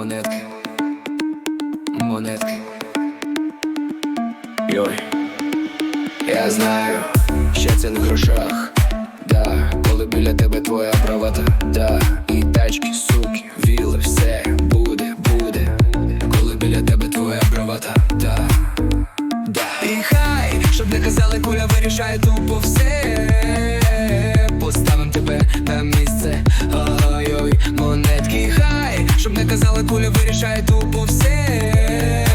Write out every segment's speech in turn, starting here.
монетки, монетки. Йой, я знаю, щастя на грошах, да, коли біля тебе твоя правота, да, і тачки, суки, віли, все буде, буде, коли біля тебе твоя правота, да, да. І хай, щоб не казали, куля вирішає тупо все. Поставим тебе на місце, куля тупо все.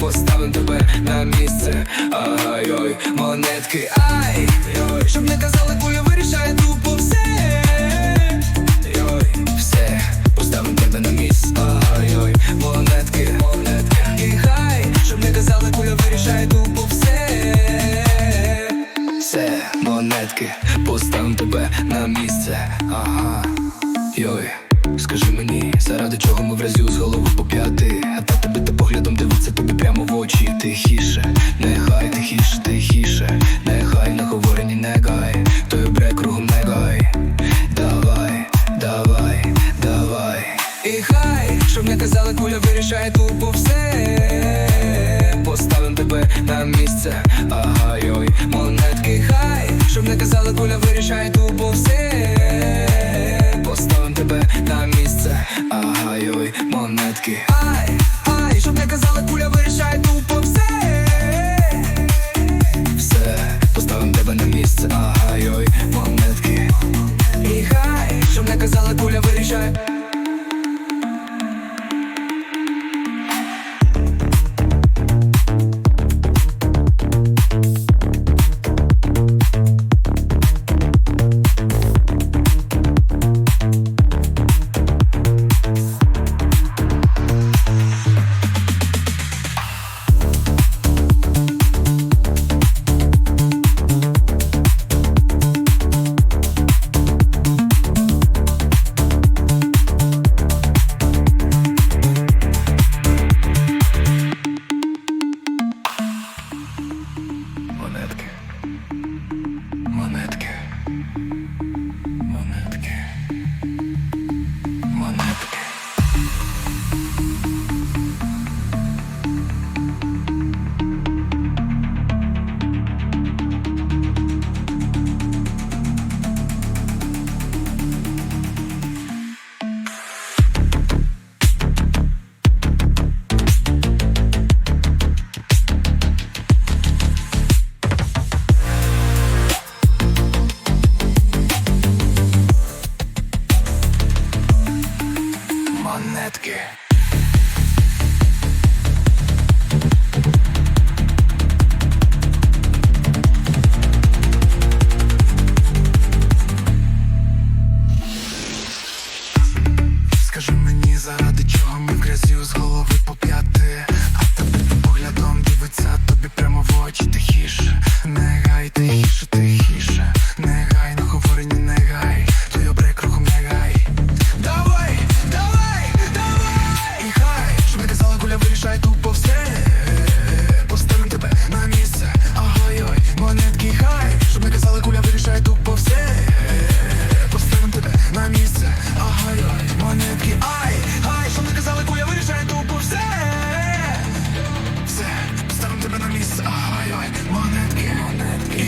Поставим тебе на місце, ой-ой, монетки, ай, ой, щоб не казали, куля вирішає тупо все. Ой, все, поставим тебе на місце, ой-ой, монетки, монетки, і хай, щоб не казали, куля вирішає тупо все. Все, монетки, поставим тебе на місце. Ага, йой, скажи мені, заради чого ми в разю з голови по п'яти, а та тебе та поглядом дивиться тобі прямо в очі. Тихіше, нехай тихіше, тихіше, нехай на говорені не гай, той бре кругом не гай. Давай, давай, давай. І хай, щоб не казали, куля вирішає тупо все. Поставим тебе на місце, ага, йой, монетки, хай, щоб не казали, куля вирішає тупо все. Монетки. Монетки. Скажи мені, заради чого ми в з голови по п'яти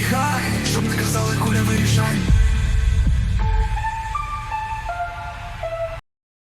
Хай, щоб не казали кулями рішань